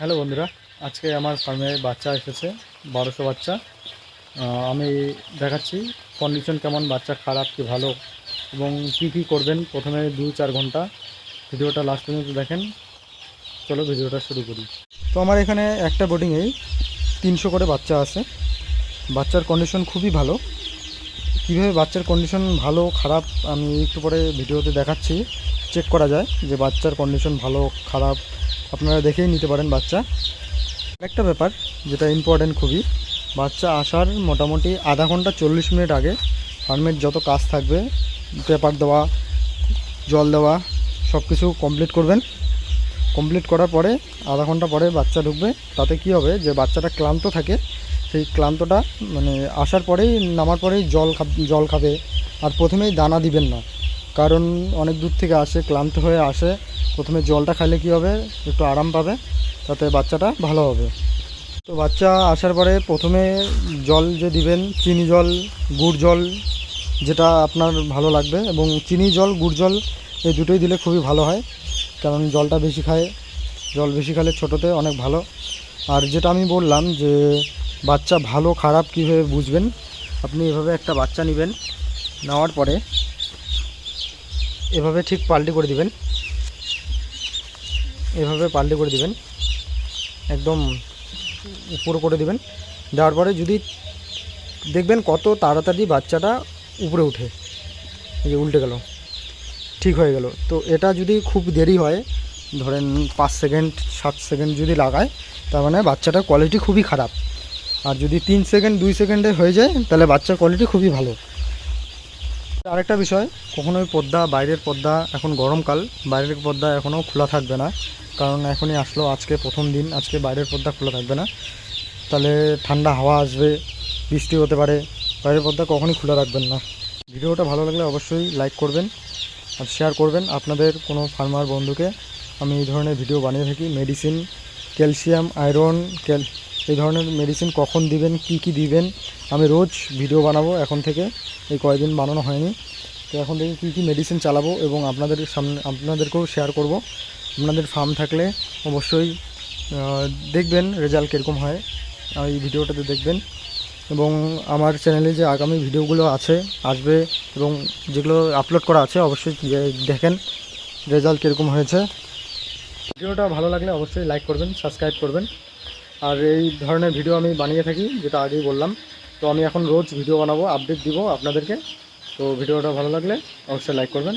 Hello বন্ধুরা, আজকে আমার ফার্মে বাচ্চা এসেছে, বারোশো বাচ্চা। আমি দেখাচ্ছি কন্ডিশন কেমন, বাচ্চা খারাপ কি ভালো, এবং কী কী করবেন প্রথমে দু চার ঘণ্টা। ভিডিওটা লাস্ট পর্যন্ত দেখেন। চলো ভিডিওটা শুরু করি। তো আমার এখানে একটা বোর্ডিংয়েই তিনশো করে বাচ্চা আছে। বাচ্চার কন্ডিশন খুবই ভালো। কীভাবে বাচ্চার কন্ডিশন ভালো, খারাপ, আমি একটু পরে ভিডিওতে দেখাচ্ছি। চেক করা যায় যে বাচ্চার কন্ডিশন ভালো, খারাপ। আপনারা দেখেই নিতে পারেন বাচ্চা। একটা ব্যাপার যেটা ইম্পর্ট্যান্ট খুবই, বাচ্চা আসার মোটামুটি আধা ঘণ্টা চল্লিশ মিনিট আগে ফার্মের যত কাজ থাকবে পেপার দেওয়া, জল দেওয়া সব কিছু কমপ্লিট করবেন। কমপ্লিট করার পরে, আধা ঘণ্টা পরে বাচ্চা ঢুকবে। তাতে কি হবে যে বাচ্চাটা ক্লান্ত থাকে, সেই ক্লান্তটা মানে আসার পরেই, নামার পরেই জল জল খাবে। আর প্রথমেই দানা দিবেন না। কারণ অনেক দূর থেকে আসে, ক্লান্ত হয়ে আসে। প্রথমে জলটা খাইলে কি হবে? একটু আরাম পাবে, তাতে বাচ্চাটা ভালো হবে। তো বাচ্চা আসার পরে প্রথমে জল যে দিবেন, চিনি জল, গুড় জল, যেটা আপনার ভালো লাগবে, এবং চিনি জল, গুড় জল, এই দুটোই দিলে খুবই ভালো হয়, কারণ জলটা বেশি খায়। জল বেশি খেলে ছোটোতে অনেক ভালো। আর যেটা আমি বললাম যে, বাচ্চা ভালো, খারাপ কীভাবে বুঝবেন? আপনি এভাবে একটা বাচ্চা নেবেন, নেওয়ার পরে এভাবে ঠিক পাল্টি করে দিবেন। এভাবে পাল্টি করে দিবেন। একদম উপর করে দিবেন। দেওয়ার পরে যদি দেখবেন কত তাড়াতাড়ি বাচ্চাটা উপরে উঠে এই যে উল্টে গেল। ঠিক হয়ে গেল। তো এটা যদি খুব দেরি হয়, ধরেন পাঁচ সেকেন্ড, সাত সেকেন্ড যদি লাগায়, তার মানে বাচ্চাটার কোয়ালিটি খুবই খারাপ। আর যদি তিন সেকেন্ড, দুই সেকেন্ডে হয়ে যায়, তাহলে বাচ্চার কোয়ালিটি খুবই ভালো। আরেকটা বিষয়, কখনোই পর্দা বাইরের পর্দা এখন গরমকাল, বাইরের পর্দা এখনও খোলা থাকবে না। কারণ এখনই আসলো আজকে প্রথম দিন, আজকে বাইরের পর্দা খোলা থাকবে না। তাহলে ঠান্ডা হাওয়া আসবে, বৃষ্টি হতে পারে, বাইরের পর্দা কখনই খোলা রাখবেন না। ভিডিওটা ভালো লাগলে অবশ্যই লাইক করবেন আর শেয়ার করবেন আপনাদের কোনো ফার্মার বন্ধুকে। আমি এই ধরনের ভিডিও বানিয়ে থাকি, মেডিসিন, ক্যালসিয়াম, আয়রন, ক্যাল এই ধরনের মেডিসিন কখন দিবেন, কি কি দিবেন, আমি রোজ ভিডিও বানাবো এখন থেকে। এই কয়েকদিন বানানো হয়নি। তো এখন থেকে কী কী মেডিসিন চালাবো এবং আপনাদের সামনে, আপনাদেরকেও শেয়ার করব। আপনাদের ফার্ম থাকলে অবশ্যই দেখবেন রেজাল্ট কীরকম হয়, এই ভিডিওটাতে দেখবেন। এবং আমার চ্যানেলে যে আগামী ভিডিওগুলো আছে, আসবে এবং যেগুলো আপলোড করা আছে, অবশ্যই দেখেন রেজাল্ট কীরকম হয়েছে। ভিডিওটা ভালো লাগলে অবশ্যই লাইক করবেন সাবস্ক্রাইব করবেন। আর এই ধরনের ভিডিও আমি বানিয়ে থাকি, যেটা আগেই বললাম। তো আমি এখন রোজ ভিডিও বানাবো আপডেট দিব আপনাদেরকে। তো ভিডিওটা ভালো লাগলে অবশ্যই লাইক করবেন।